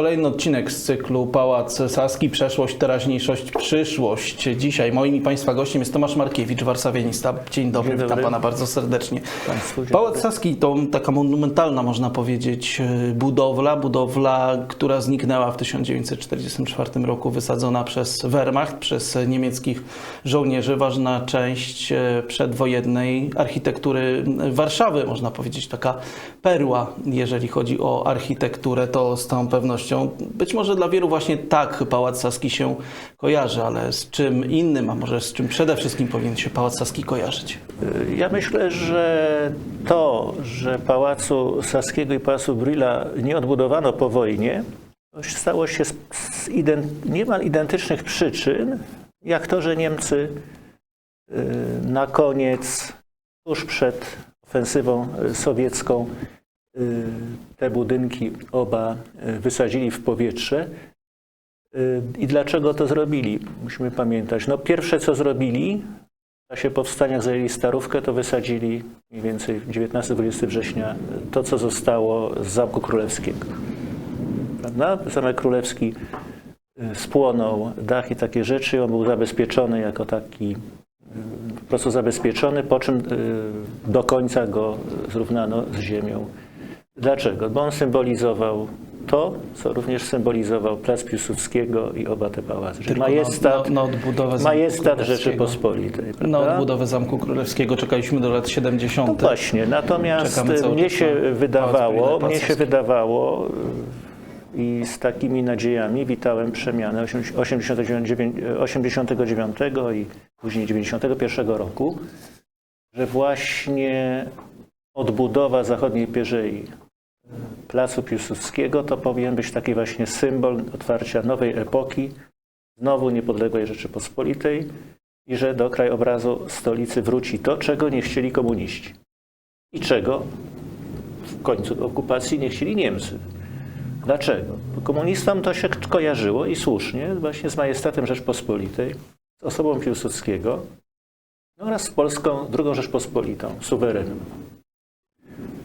kolejny odcinek z cyklu Pałac Saski, przeszłość, teraźniejszość, przyszłość. Dzisiaj moim i Państwa gościem jest Tomasz Markiewicz, warszawianista. Dzień dobry, Dzień witam dobry. Pana bardzo serdecznie. Państwu, Pałac Saski to taka monumentalna, można powiedzieć, e, budowla, budowla, która zniknęła w 1944 roku, wysadzona przez Wehrmacht, przez niemieckich żołnierzy. Ważna część e, przedwojennej architektury Warszawy, można powiedzieć, taka perła, jeżeli chodzi o architekturę, to z całą pewnością. Być może dla wielu właśnie tak Pałac Saski się kojarzy, ale z czym innym, a może z czym przede wszystkim powinien się Pałac Saski kojarzyć? Ja myślę, że to, że Pałacu Saskiego i Pałacu Brühla nie odbudowano po wojnie, stało się z, z ident, niemal identycznych przyczyn, jak to, że Niemcy y, na koniec, tuż przed ofensywą y, sowiecką, te budynki oba y, wysadzili w powietrze. Y, I dlaczego to zrobili? Musimy pamiętać. No pierwsze, co zrobili, w czasie powstania, zajęli Starówkę, to wysadzili mniej więcej 19-20 września to, co zostało z Zamku Królewskiego. Prawda? Zamek Królewski y, spłonął, dach i takie rzeczy. On był zabezpieczony jako taki, y, po prostu zabezpieczony, po czym y, do końca go zrównano z ziemią. Dlaczego? Bo on symbolizował to, co również symbolizował Plac Piłsudskiego i oba te pałace. Czyli Tylko na- majestat, na- na odbudowę Zamku majestat. Rzeczypospolitej. Na prawda? odbudowę Zamku Królewskiego czekaliśmy do lat 70. No właśnie, natomiast mnie się na wydawało, mnie się wydawało i z takimi nadziejami witałem przemianę 89, 89 i później 91 roku, że właśnie odbudowa zachodniej pierzei Placu Piłsudskiego to powinien być taki właśnie symbol otwarcia nowej epoki, znowu niepodległej Rzeczypospolitej i że do krajobrazu stolicy wróci to, czego nie chcieli komuniści i czego w końcu okupacji nie chcieli Niemcy. Dlaczego? Bo komunistom to się kojarzyło i słusznie właśnie z majestatem Rzeczpospolitej, z osobą Piłsudskiego oraz z Polską drugą Rzeczpospolitą, suwerenem.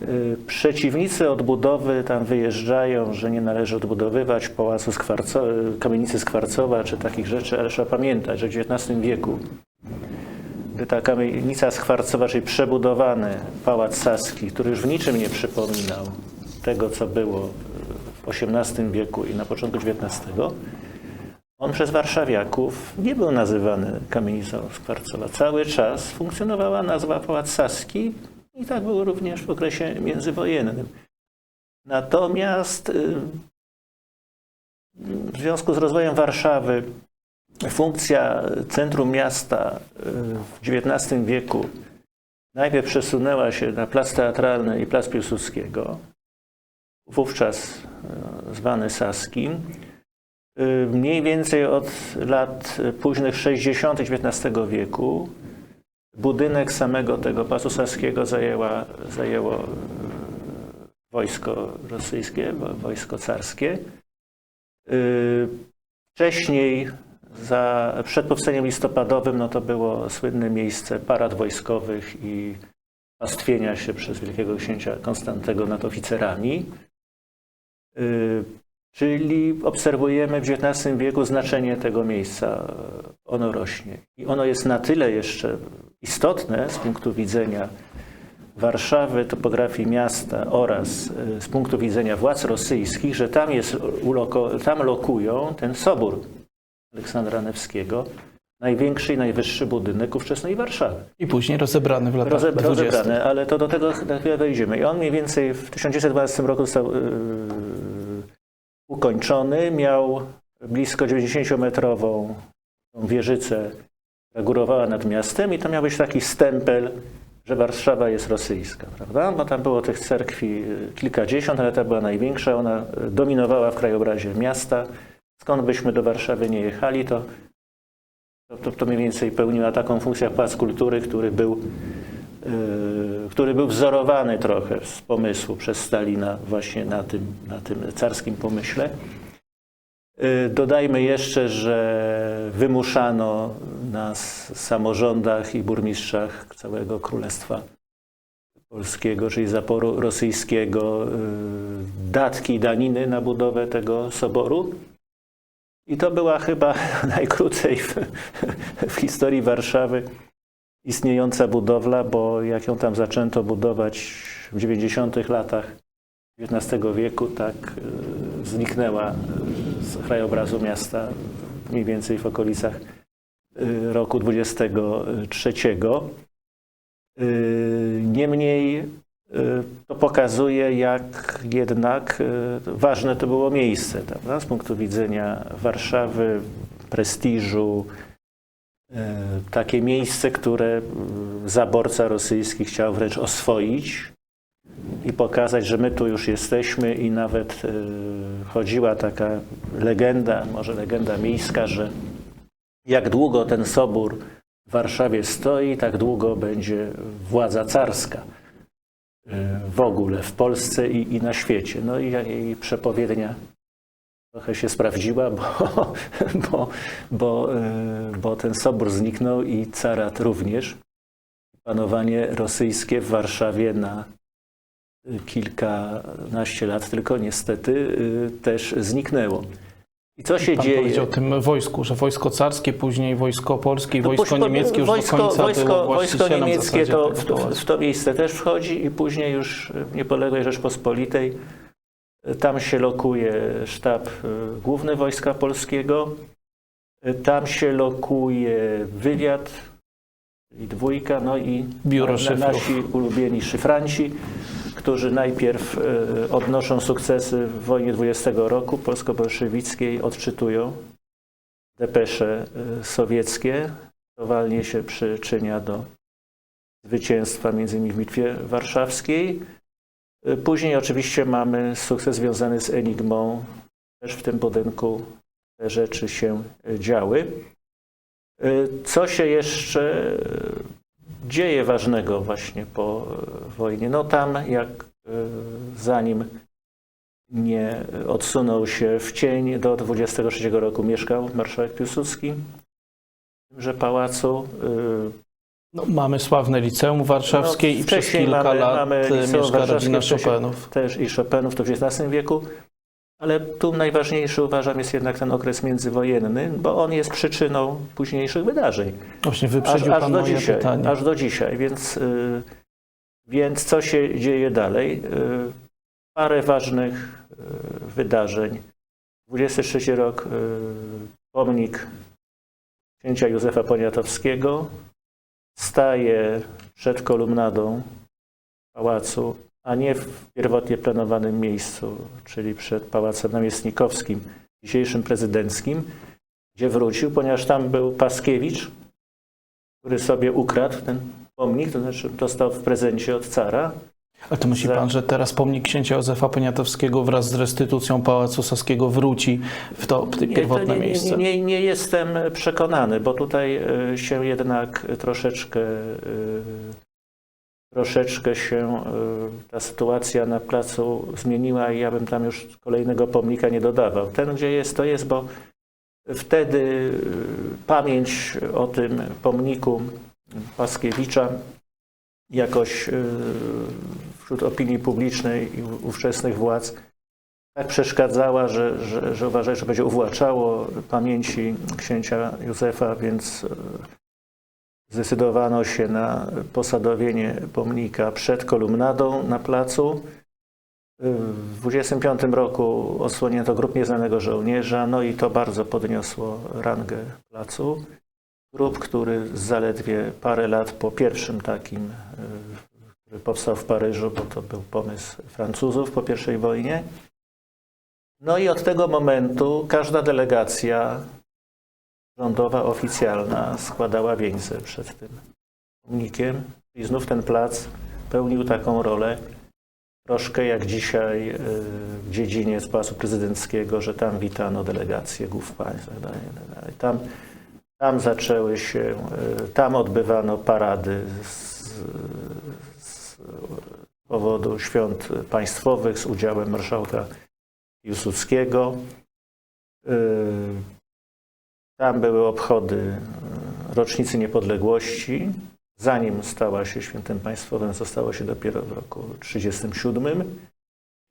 Y, Przeciwnicy odbudowy tam wyjeżdżają, że nie należy odbudowywać pałacu Skwarco, kamienicy Skwarcowa czy takich rzeczy, ale trzeba pamiętać, że w XIX wieku gdy ta kamienica Skwarcowa, czyli przebudowany pałac Saski, który już w niczym nie przypominał tego, co było w XVIII wieku i na początku XIX, on przez warszawiaków nie był nazywany kamienicą Skwarcowa. Cały czas funkcjonowała nazwa Pałac Saski i tak było również w okresie międzywojennym. Natomiast y, w związku z rozwojem Warszawy funkcja centrum miasta y, w XIX wieku najpierw przesunęła się na plac teatralny i plac Piłsudskiego, wówczas y, zwany Saskim. Mniej więcej od lat późnych 60. XIX wieku budynek samego tego Placu Saskiego zajęła, zajęło y, wojsko rosyjskie, wo- wojsko carskie. Y, Wcześniej, za, przed powstaniem listopadowym, no to było słynne miejsce parad wojskowych i pastwienia się przez wielkiego księcia Konstantego nad oficerami. Czyli obserwujemy w XIX wieku znaczenie tego miejsca. Ono rośnie. I ono jest na tyle jeszcze istotne z punktu widzenia Warszawy, topografii miasta oraz y, z punktu widzenia władz rosyjskich, że tam, jest, tam lokują ten sobór Aleksandra Nevskiego, największy i najwyższy budynek ówczesnej Warszawy. I później rozebrany w latach Roze, 20. rozebrane, ale to do tego na chwilę wejdziemy. I on mniej więcej w 1912 roku został yy, ukończony. Miał blisko 90-metrową wieżycę, która górowała nad miastem i to miał być taki stempel, że Warszawa jest rosyjska, prawda? Bo tam było tych cerkwi yy, kilkadziesiąt, ale ta była największa. Ona dominowała w krajobrazie miasta. Skąd byśmy do Warszawy nie jechali, to to, to, mniej więcej pełniła taką funkcję jak Kultury, który był, który był wzorowany trochę z pomysłu przez Stalina właśnie na tym, na tym carskim pomyśle. Yy, Dodajmy jeszcze, że wymuszano na samorządach i burmistrzach całego Królestwa Polskiego, czyli zaporu rosyjskiego, yy, datki daniny na budowę tego soboru. I to była chyba najkrócej w, w historii Warszawy istniejąca budowla, bo jak ją tam zaczęto budować w 90 latach XIX wieku, tak y, zniknęła y, z krajobrazu miasta mniej więcej w okolicach y, roku 23. Y, Niemniej to pokazuje, jak jednak ważne to było miejsce prawda? z punktu widzenia Warszawy, prestiżu. Y, Takie miejsce, które zaborca rosyjski chciał wręcz oswoić i pokazać, że my tu już jesteśmy i nawet y, chodziła taka legenda, może legenda miejska, że jak długo ten sobór w Warszawie stoi, tak długo będzie władza carska y, w ogóle w Polsce i, i na świecie. No i jej przepowiednia trochę się sprawdziła, bo, bo, bo, y, bo ten sobór zniknął i carat również. Panowanie rosyjskie w Warszawie na kilkanaście lat tylko niestety y, też zniknęło. I co się Pan dzieje? powiedział o tym wojsku, że wojsko carskie, później wojsko polskie No, wojsko niemieckie już wojsko, do końca wojsko, wojsko niemieckie to w, w to miejsce też wchodzi i później już w niepodległej Rzeczpospolitej tam się lokuje sztab y, główny Wojska Polskiego, tam się lokuje wywiad i dwójka, no i Biuro na, nasi ulubieni szyfranci, którzy najpierw y, odnoszą sukcesy w wojnie 20 roku polsko-bolszewickiej, odczytują depesze y, sowieckie. To się przyczynia do zwycięstwa między innymi w Bitwie Warszawskiej. Później oczywiście mamy sukces związany z Enigmą. Też w tym budynku te rzeczy się y, działy. Y, Co się jeszcze dzieje ważnego właśnie po y, wojnie? No tam jak zanim nie odsunął się w cień, do 23 roku mieszkał marszałek Piłsudski w tymże pałacu. No, mamy sławne liceum warszawskie No, i przez wcześniej kilka mamy- lat mamy e, mieszka rodzina Chopinów. też i Chopinów to w XIX wieku. Ale tu najważniejszy uważam jest jednak ten okres międzywojenny, bo on jest przyczyną późniejszych wydarzeń. Właśnie Aż, wyprzedził aż Pan do dzisiaj. pytanie. Aż do dzisiaj. Więc, y, więc co się dzieje dalej? Y, parę ważnych y, wydarzeń. 23 rok, pomnik księcia Józefa Poniatowskiego staje przed kolumnadą pałacu, a nie w pierwotnie planowanym miejscu, czyli przed Pałacem Namiestnikowskim, dzisiejszym prezydenckim, gdzie wrócił, ponieważ tam był Paskiewicz, który sobie ukradł ten pomnik, to znaczy dostał w prezencie od cara. Ale to myśli Pan, że teraz pomnik księcia Józefa Poniatowskiego wraz z restytucją Pałacu Saskiego wróci w to Nie, pierwotne to nie, miejsce? Nie, nie, nie jestem przekonany, bo tutaj e, się jednak troszeczkę, e, troszeczkę się e, ta sytuacja na placu zmieniła i ja bym tam już kolejnego pomnika nie dodawał. Ten, gdzie jest, to jest, bo wtedy e, pamięć o tym pomniku Paskiewicza jakoś e, wśród opinii publicznej i ówczesnych władz tak przeszkadzała, że, że, że uważali, że będzie uwłaczało pamięci księcia Józefa, więc e, zdecydowano się na posadowienie pomnika przed kolumnadą na placu. E, W 25 roku odsłonięto grób nieznanego żołnierza, no i to bardzo podniosło rangę placu. Grób, który zaledwie parę lat po pierwszym takim, e, który powstał w Paryżu, bo to był pomysł Francuzów po I wojnie, no i od tego momentu każda delegacja rządowa, oficjalna składała wieńce przed tym pomnikiem i znów ten plac pełnił taką rolę troszkę jak dzisiaj y, w dziedzinie Pałacu Prezydenckiego, że tam witano delegacje głów państw. tak tak. Tam, tam zaczęły się, y, tam odbywano parady z, z powodu świąt państwowych z udziałem marszałka Piłsudskiego. Y, Tam były obchody y, rocznicy niepodległości. Zanim stała się świętem państwowym, zostało się dopiero w roku 1937.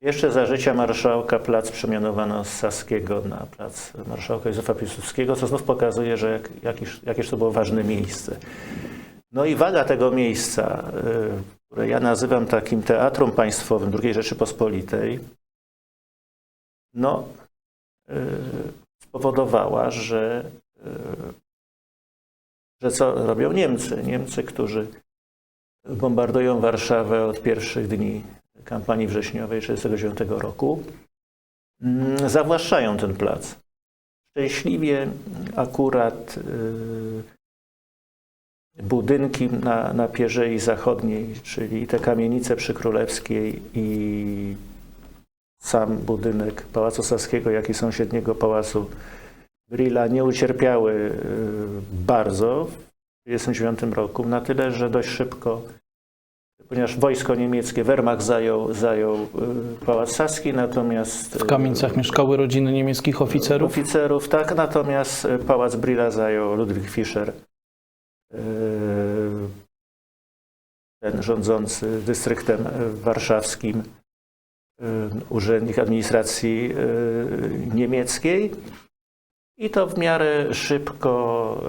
Jeszcze za życia marszałka plac przemianowano z Saskiego na plac marszałka Józefa Piłsudskiego, co znów pokazuje, że jak, jakież, jakież to było ważne miejsce. No i waga tego miejsca, y, które ja nazywam takim teatrum państwowym II Rzeczypospolitej, no, y, spowodowała, że, y, że co robią Niemcy? Niemcy, którzy bombardują Warszawę od pierwszych dni kampanii wrześniowej 1939 roku, mm, zawłaszczają ten plac. Szczęśliwie akurat y, budynki na, na Pierzei Zachodniej, czyli te kamienice przy Królewskiej i sam budynek Pałacu Saskiego, jak i sąsiedniego Pałacu Brilla nie ucierpiały y, bardzo w 1939 roku, na tyle, że dość szybko ponieważ wojsko niemieckie, Wehrmacht zajął, zajął y, Pałac Saski, natomiast... W kamienicach mieszkały rodziny niemieckich oficerów. Oficerów, tak, natomiast y, Pałac Brilla zajął Ludwik Fischer, y, ten rządzący dystryktem y, warszawskim, y, urzędnik administracji y, niemieckiej. I to w miarę szybko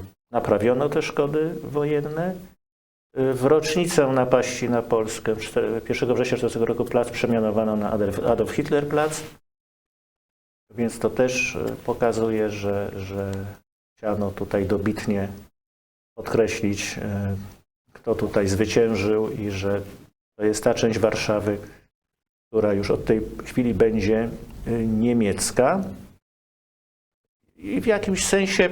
y, naprawiono te szkody wojenne. W rocznicę napaści na Polskę 4 1 września 1940 roku plac przemianowano na Adolf, Hitler Plac. Więc to też e, pokazuje, że, że chciano tutaj dobitnie podkreślić, e, kto tutaj zwyciężył i że to jest ta część Warszawy, która już od tej chwili będzie e, niemiecka. I w jakimś sensie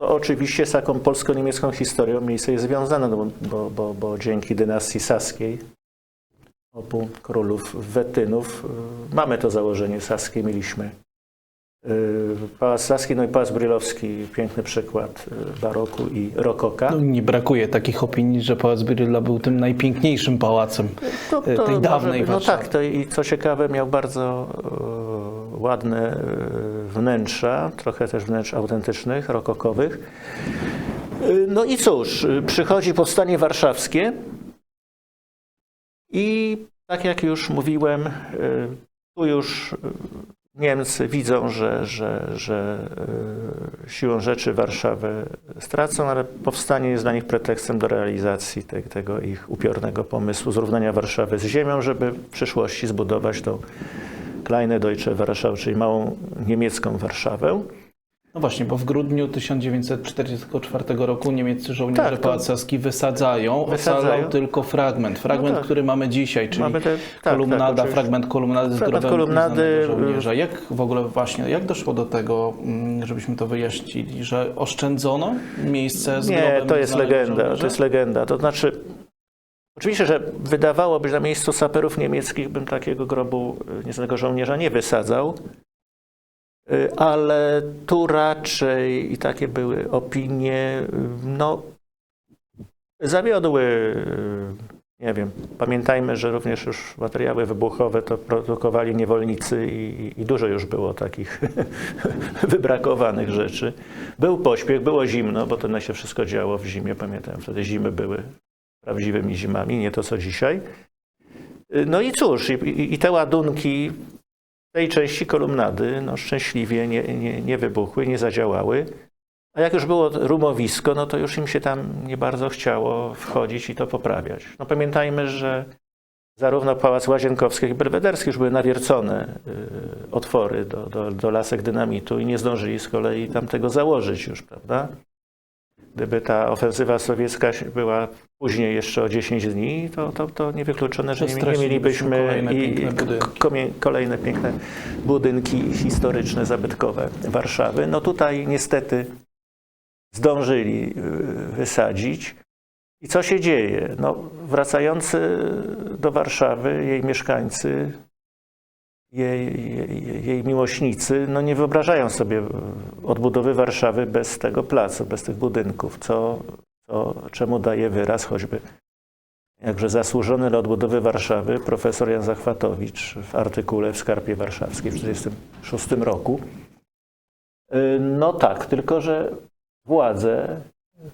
to oczywiście z taką polsko-niemiecką historią miejsce jest związane, no bo, bo, bo, dzięki dynastii saskiej, obu królów Wetynów, y, mamy to założenie saskie, mieliśmy Pałac Saski, no i Pałac Brylowski, piękny przykład y, baroku i rokoka. No, nie brakuje takich opinii, że Pałac Brylla był tym najpiękniejszym pałacem To- e, to tej może dawnej być. No tak, to i co ciekawe, miał bardzo e, ładne wnętrza, trochę też wnętrz autentycznych, rokokowych. No i cóż, przychodzi powstanie warszawskie i tak jak już mówiłem, tu już Niemcy widzą, że, że, że e, siłą rzeczy Warszawę stracą, ale powstanie jest dla nich pretekstem do realizacji te, tego ich upiornego pomysłu zrównania Warszawy z ziemią, żeby w przyszłości zbudować tą Kleine Deutsche Warschau, czyli małą niemiecką Warszawę. No właśnie, bo w grudniu 1944 roku niemieccy żołnierze Tak, Pałac Saski wysadzają. Wysadzają. Ocalał tylko fragment. Fragment, tak. który mamy dzisiaj, czyli Mamy te- tak, kolumnada, tak, fragment kolumnady z Fragment grobem kolumnady, nieznanego żołnierza. Jak w ogóle właśnie, jak doszło do tego, mm, żebyśmy to wyjaśnili, że oszczędzono miejsce z Nie, grobem to jest legenda, żołnierza? to jest legenda. To znaczy, oczywiście, że wydawałoby się, że na miejscu saperów niemieckich bym takiego grobu y, nieznanego żołnierza nie wysadzał, Y, ale tu raczej, i takie były opinie, y, no, zawiodły, y, nie wiem, pamiętajmy, że również już materiały wybuchowe to produkowali niewolnicy i, i dużo już było takich wybrakowanych rzeczy. Był pośpiech, było zimno, bo to się wszystko działo w zimie, pamiętam, wtedy zimy były prawdziwymi zimami, nie to co dzisiaj. Y, No i cóż, i, i te ładunki tej części kolumnady no, szczęśliwie nie, nie, nie wybuchły, nie zadziałały. A jak już było rumowisko, no to już im się tam nie bardzo chciało wchodzić i to poprawiać. No pamiętajmy, że zarówno Pałac Łazienkowski, jak i Belwederski już były nawiercone y, otwory do, do, do lasek dynamitu i nie zdążyli z kolei tam tego założyć już, prawda? Gdyby ta ofensywa sowiecka była później jeszcze o 10 dni, to, to, to niewykluczone, że nie, nie mielibyśmy kolejne i, piękne kolejne piękne budynki historyczne, zabytkowe Warszawy. No tutaj niestety zdążyli y, wysadzić. I co się dzieje? No, wracający do Warszawy, jej mieszkańcy, jej, jej, jej miłośnicy, no nie wyobrażają sobie odbudowy Warszawy bez tego placu, bez tych budynków, co, co, czemu daje wyraz choćby jakże zasłużony dla odbudowy Warszawy profesor Jan Zachwatowicz w artykule w Skarpie Warszawskiej w 1946 roku. Y, No tak, tylko że władze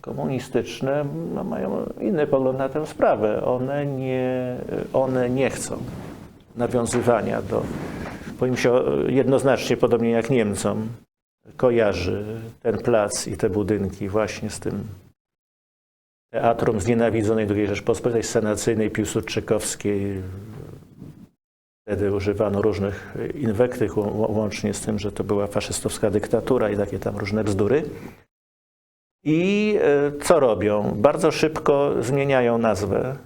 komunistyczne no, mają inny pogląd na tę sprawę. One nie, one nie chcą nawiązywania do, bo im się jednoznacznie, podobnie jak Niemcom, kojarzy ten plac i te budynki właśnie z tym teatrum znienawidzonej II Rzeczpospolitej senacyjnej, piłsudczykowskiej. Wtedy używano różnych inwektyw, łącznie z tym, że to była faszystowska dyktatura i takie tam różne bzdury. I e, co robią? Bardzo szybko zmieniają nazwę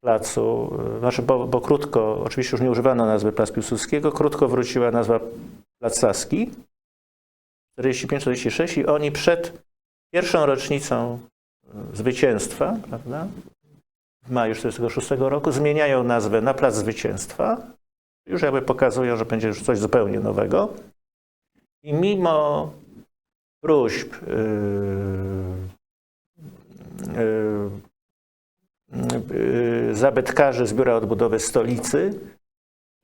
placu, e, znaczy, bo, bo krótko, oczywiście już nie używano nazwy Plac Piłsudskiego, krótko wróciła nazwa Plac Saski, 45-46 i oni przed pierwszą rocznicą e, zwycięstwa, prawda, w maju 46 roku, zmieniają nazwę na Plac Zwycięstwa, już jakby pokazują, że będzie już coś zupełnie nowego. I mimo próśb yy, yy, zabytkarzy z Biura Odbudowy Stolicy,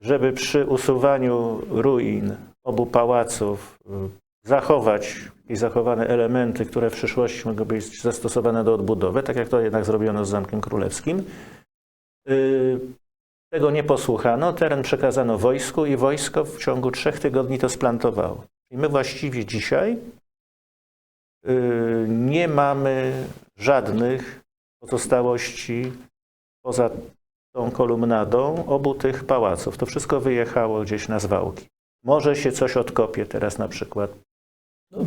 żeby przy usuwaniu ruin obu pałaców yy, zachować i zachowane elementy, które w przyszłości mogą być zastosowane do odbudowy, tak jak to jednak zrobiono z Zamkiem Królewskim. Yy, Tego nie posłuchano, teren przekazano wojsku i wojsko w ciągu trzech tygodni to splantowało. I my właściwie dzisiaj nie mamy żadnych pozostałości poza tą kolumnadą obu tych pałaców. To wszystko wyjechało gdzieś na zwałki. Może się coś odkopie teraz na przykład.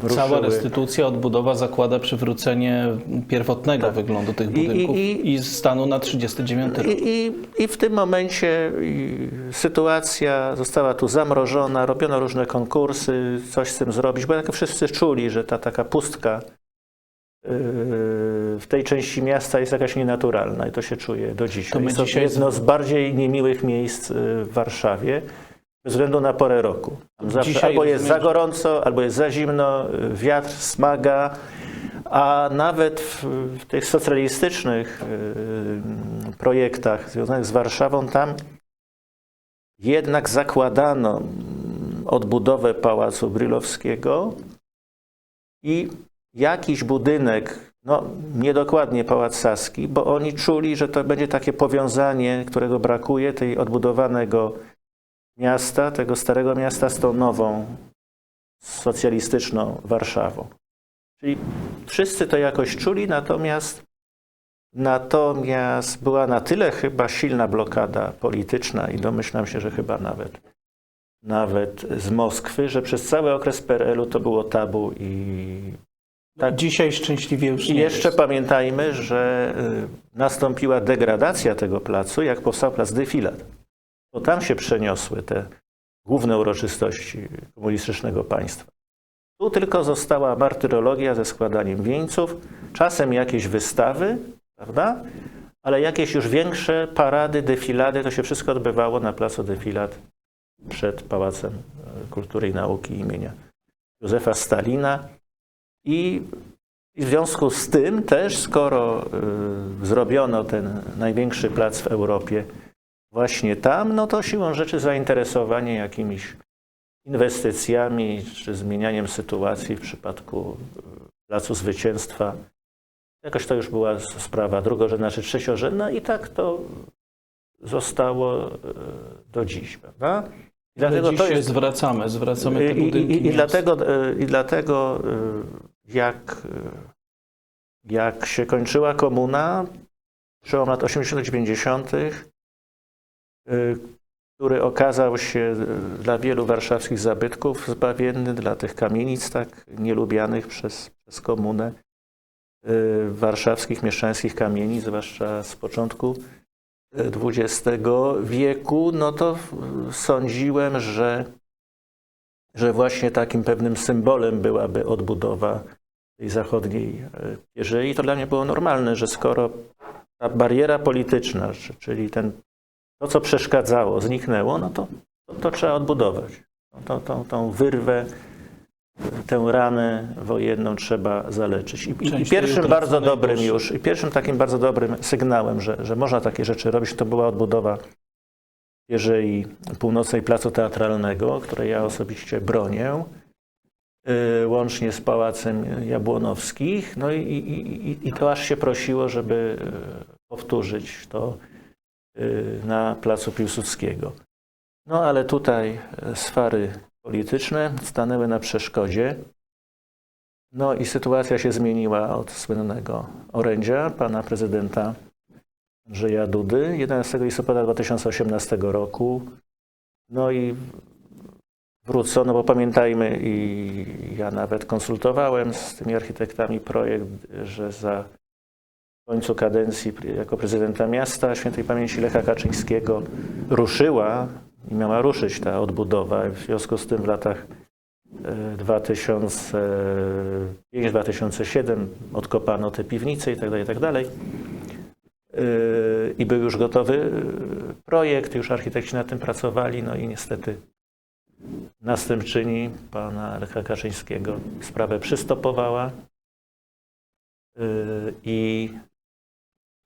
Cała Ruszyły. restytucja, odbudowa zakłada przywrócenie pierwotnego wyglądu tych Tak. I- i- budynków i, stanu na 39 rok. I, i, I w tym momencie sytuacja została tu zamrożona, robiono różne konkursy, coś z tym zrobić, bo jak wszyscy czuli, że ta taka pustka w tej części miasta jest jakaś nienaturalna i to się czuje do dzisiaj. To jest dzisiaj jedno z bardziej niemiłych miejsc yy, w Warszawie. Bez względu na porę roku. Zawsze albo jest rozumiem, za gorąco, albo jest za zimno, yy, wiatr smaga, a nawet w, w tych socjalistycznych yy, projektach związanych z Warszawą, tam jednak zakładano odbudowę Pałacu Brylowskiego i jakiś budynek, no niedokładnie Pałac Saski, bo oni czuli, że to będzie takie powiązanie, którego brakuje, tej odbudowanego miasta, tego starego miasta z tą nową socjalistyczną Warszawą. Czyli wszyscy to jakoś czuli, natomiast, natomiast była na tyle chyba silna blokada polityczna i domyślam się, że chyba nawet, nawet z Moskwy, że przez cały okres PRL-u to było tabu i tak. Dzisiaj szczęśliwie już i nie jeszcze jest. pamiętajmy, że y, nastąpiła degradacja tego placu, jak powstał plac Defilat. To tam się przeniosły te główne uroczystości komunistycznego państwa. Tu tylko została martyrologia ze składaniem wieńców, czasem jakieś wystawy, prawda? Ale jakieś już większe parady, defilady, to się wszystko odbywało na placu Defilat przed Pałacem e, Kultury i Nauki imienia Józefa Stalina. I w związku z tym też, skoro y, zrobiono ten największy plac w Europie właśnie tam, no to siłą rzeczy zainteresowanie jakimiś inwestycjami czy zmienianiem sytuacji w przypadku y, Placu Zwycięstwa. Jakoś to już była sprawa drugorzędna czy trzeciorzędna i tak to zostało y, do dziś, prawda? I Dlatego dziś się zwracamy, zwracamy te i, budynki i, i, miast. dlatego, e, I dlatego, e, jak, e, jak się kończyła komuna, przełom lat 80-90, e, który okazał się dla wielu warszawskich zabytków zbawienny, dla tych kamienic tak nielubianych przez, przez komunę, warszawskich mieszczańskich kamienic, zwłaszcza z początku XX wieku, no to sądziłem, że, że właśnie takim pewnym symbolem byłaby odbudowa tej zachodniej e, pierzei. To dla mnie było normalne, że skoro ta bariera polityczna, czy- czyli ten, to, co przeszkadzało, zniknęło, no to, to, to trzeba odbudować. No To, to, tą wyrwę, tę ranę wojenną trzeba zaleczyć. I, i, pierwszym bardzo dobrym już, i pierwszym takim bardzo dobrym sygnałem, że, że można takie rzeczy robić, to była odbudowa Pierzei Północnej Placu Teatralnego, której ja osobiście bronię. y, łącznie z Pałacem Jabłonowskich. No i, i, i, to aż się prosiło, żeby y, powtórzyć to y, na Placu Piłsudskiego. No ale tutaj sfery polityczne stanęły na przeszkodzie. No i sytuacja się zmieniła od słynnego orędzia pana prezydenta Andrzeja Dudy 11 listopada 2018 roku. No i wrócono, bo pamiętajmy, i ja nawet konsultowałem z tymi architektami projekt, że za końcu kadencji jako prezydenta miasta świętej pamięci Lecha Kaczyńskiego ruszyła miała ruszyć ta odbudowa. W związku z tym w latach e, 2005-2007 odkopano te piwnice i tak dalej, i tak. Yy, I był już gotowy projekt, już architekci nad tym pracowali, no i niestety następczyni pana Lecha Kaczyńskiego sprawę przystopowała Yy, i,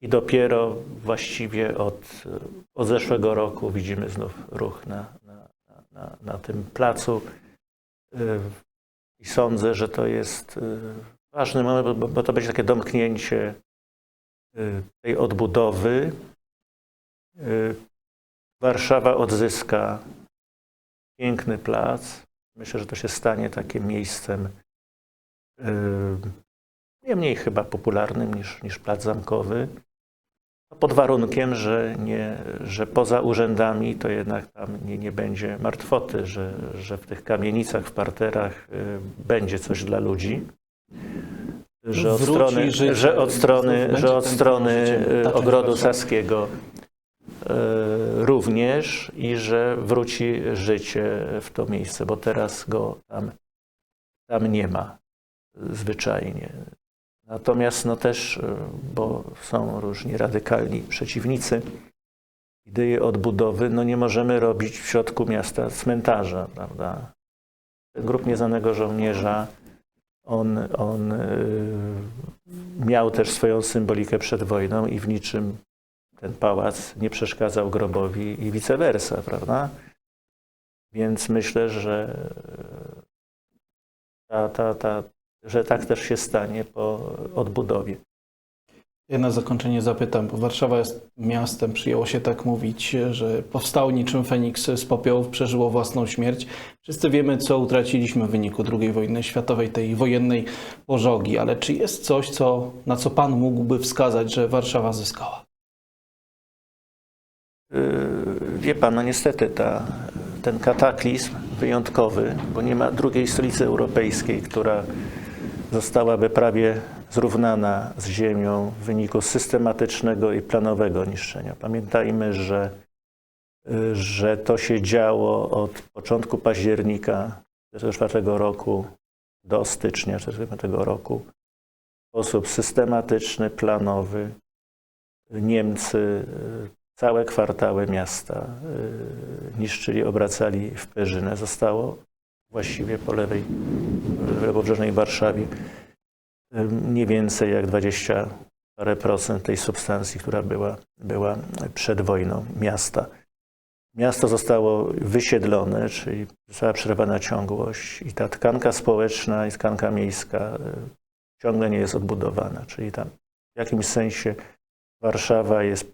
i dopiero właściwie od, od zeszłego roku widzimy znów ruch na, na, na, na tym placu Yy, i sądzę, że to jest yy, ważny moment, bo, bo to będzie takie domknięcie tej odbudowy. Warszawa odzyska piękny plac. Myślę, że to się stanie takim miejscem nie mniej chyba popularnym niż, niż plac zamkowy. Pod warunkiem, że, nie, że poza urzędami to jednak tam nie, nie będzie martwoty, że, że w tych kamienicach, w parterach y, będzie coś dla ludzi. Że od Wróci strony, życie, że od strony, że od strony y, ogrodu saskiego y, również i że wróci życie w to miejsce, bo teraz go tam, tam nie ma zwyczajnie. Natomiast no też, y, bo są różni radykalni przeciwnicy idei odbudowy, no nie możemy robić w środku miasta cmentarza, prawda? Grup Nieznanego Żołnierza, on, on y, miał też swoją symbolikę przed wojną i w niczym ten pałac nie przeszkadzał grobowi i vice versa, prawda? Więc myślę, że ta, ta, ta, że tak też się stanie po odbudowie. Ja na zakończenie zapytam, bo Warszawa jest miastem, przyjęło się tak mówić, że powstało niczym Feniks z popiołów, przeżyło własną śmierć. Wszyscy wiemy, co utraciliśmy w wyniku II wojny światowej, tej wojennej pożogi, ale czy jest coś, co, na co Pan mógłby wskazać, że Warszawa zyskała? Yy, Wie pan, no niestety ta, ten kataklizm wyjątkowy, bo nie ma drugiej stolicy europejskiej, która zostałaby prawie zrównana z ziemią w wyniku systematycznego i planowego niszczenia. Pamiętajmy, że, że to się działo od początku października 1944 roku do stycznia 1945 roku w sposób systematyczny, planowy. Niemcy yy, całe kwartały miasta y, niszczyli, obracali w perzynę. Zostało właściwie po lewej, lewobrzeżnej Warszawie mniej więcej jak 20 parę procent tej substancji, która była, była przed wojną miasta. Miasto zostało wysiedlone, czyli została przerwana ciągłość i ta tkanka społeczna i tkanka miejska y, ciągle nie jest odbudowana. Czyli tam w jakimś sensie Warszawa jest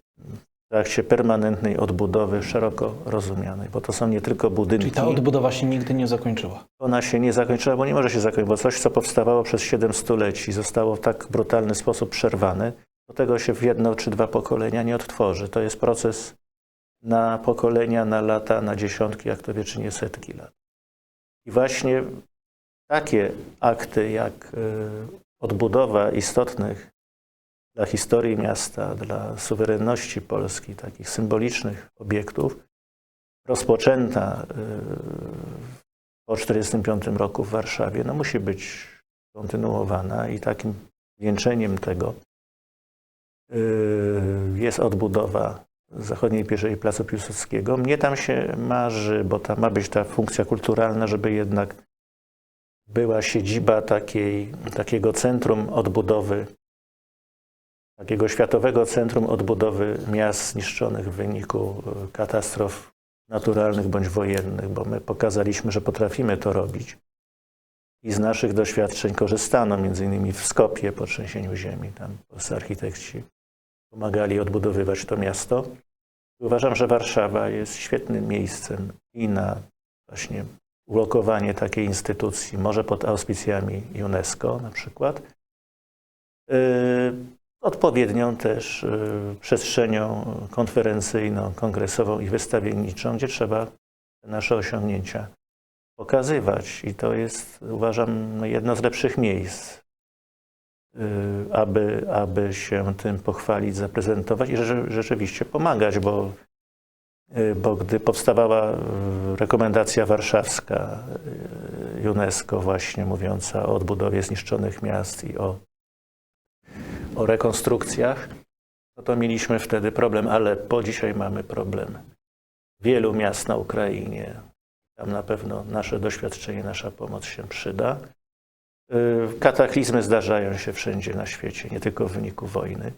w trakcie permanentnej odbudowy szeroko rozumianej, bo to są nie tylko budynki. Czyli ta odbudowa się nigdy nie zakończyła. Ona się nie zakończyła, bo nie może się zakończyć, bo coś, co powstawało przez 7 stuleci, zostało w tak brutalny sposób przerwane, do tego się w jedno czy dwa pokolenia nie odtworzy. To jest proces na pokolenia, na lata, na dziesiątki, jak to wie, czy nie setki lat. I właśnie takie akty jak y, odbudowa istotnych dla historii miasta, dla suwerenności Polski, takich symbolicznych obiektów, rozpoczęta y, po 1945 roku w Warszawie, no musi być kontynuowana i takim wieńczeniem tego y, jest odbudowa zachodniej pierzei Placu Piłsudskiego. Mnie tam się marzy, bo tam ma być ta funkcja kulturalna, żeby jednak była siedziba takiej, takiego centrum odbudowy, takiego światowego centrum odbudowy miast zniszczonych w wyniku y, katastrof naturalnych bądź wojennych, bo my pokazaliśmy, że potrafimy to robić. I z naszych doświadczeń korzystano, między innymi w Skopie po trzęsieniu ziemi. Tam polscy architekci pomagali odbudowywać to miasto. Uważam, że Warszawa jest świetnym miejscem i na właśnie ulokowanie takiej instytucji, może pod auspicjami UNESCO na przykład, Yy, odpowiednią też yy, przestrzenią konferencyjną, kongresową i wystawienniczą, gdzie trzeba nasze osiągnięcia pokazywać. I to jest, uważam, no, jedno z lepszych miejsc, yy, aby, aby się tym pochwalić, zaprezentować i rzeczy- rzeczywiście pomagać, bo, yy, bo gdy powstawała rekomendacja warszawska UNESCO właśnie mówiąca o odbudowie zniszczonych miast i o o rekonstrukcjach, no to mieliśmy wtedy problem, ale po dzisiaj mamy problem wielu miast na Ukrainie. Tam na pewno nasze doświadczenie, nasza pomoc się przyda. Yy, Kataklizmy zdarzają się wszędzie na świecie, nie tylko w wyniku wojny.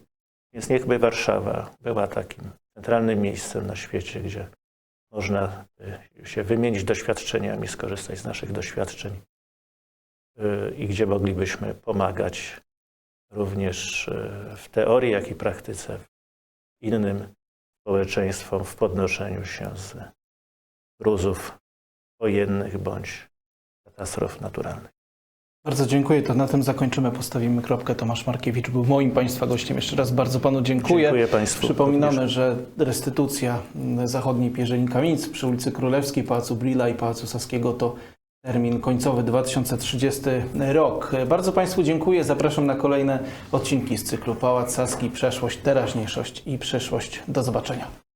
Więc niechby Warszawa była takim centralnym miejscem na świecie, gdzie można y, się wymienić doświadczeniami, skorzystać z naszych doświadczeń y, i gdzie moglibyśmy pomagać również e, w teorii, jak i praktyce innym społeczeństwom w podnoszeniu się z gruzów wojennych bądź katastrof naturalnych. Bardzo dziękuję. To na tym zakończymy. Postawimy kropkę. Tomasz Markiewicz był moim Państwa gościem. Jeszcze raz bardzo Panu dziękuję. Dziękuję Państwu. Przypominamy, również. że restytucja mm, zachodniej Pierzyni Kamienic przy ulicy Królewskiej, Pałacu Brilla i Pałacu Saskiego to termin końcowy 2030 rok. Bardzo Państwu dziękuję. Zapraszam na kolejne odcinki z cyklu Pałac Saski, przeszłość, teraźniejszość i przyszłość. Do zobaczenia.